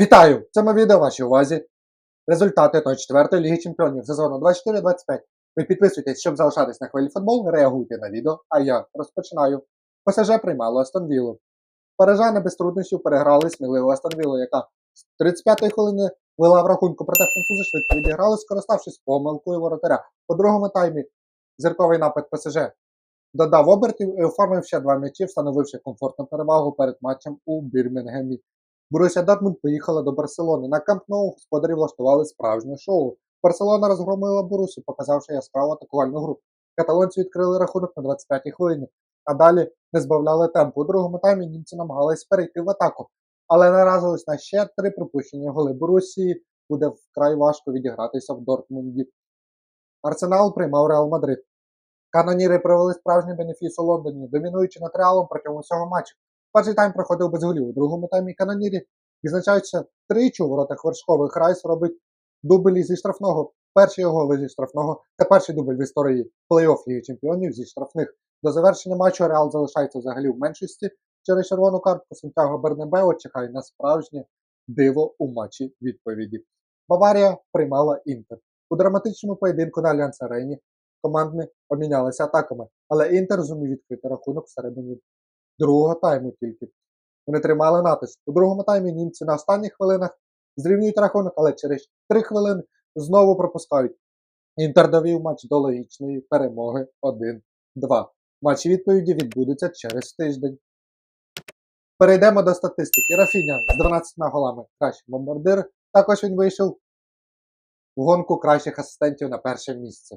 Вітаю! В цьому відео вашій увазі результати той четвертої ліги чемпіонів сезону 24-25. Ви підписуйтесь, щоб залишатись на хвилі футбол, реагуйте на відео, а я розпочинаю. ПСЖ приймало Астон Віллу. Парижани без труднощів переграли сміливу Астон Віллу, яка з 35-ї хвилини вела в рахунку, проте французи швидко відіграли, скориставшись помилкою воротаря. По другому таймі зірковий напад ПСЖ додав обертів і оформив ще два м'ячі, встановивши комфортну перевагу перед матчем у Бірмінгемі. Боруся Дортмунд поїхала до Барселони. На Камп Ноу господарі влаштували справжнє шоу. Барселона розгромила Борусі, показавши яскраву атакувальну гру. Каталонці відкрили рахунок на 25-й хвилині, а далі не збавляли темпу. У другому таймі німці намагались перейти в атаку, але наразились на ще три пропущені голи. Борусії буде вкрай важко відігратися в Дортмунді. Арсенал приймав Реал Мадрид. Каноніри провели справжній бенефіс у Лондоні, домінуючи над Реалом протягом усього матчу. Перший тайм проходив без голів. У другому таймі канонірі відзначаються тричі у воротах вершкових. Райс робить дубль зі штрафного. Перший його зі штрафного та перший дубль в історії плей-офф Ліги Чемпіонів зі штрафних. До завершення матчу Реал залишається взагалі в меншості. Через червону картку Сантьяго Бернебео чекає на справжнє диво у матчі відповіді. Баварія приймала Інтер. У драматичному поєдинку на Альянс Арені командни обмінялися атаками, але Інтер зумів відкрити рахунок всередині другого тайму тільки. Вони тримали натиск. У другому таймі німці на останніх хвилинах зрівнюють рахунок, але через 3 хвилини знову пропускають. Інтер довів матч до логічної перемоги 1-2. Матч відповіді відбудеться через тиждень. Перейдемо до статистики. Рафіня з 12 голами кращий бомбардир. Також він вийшов в гонку кращих асистентів на перше місце.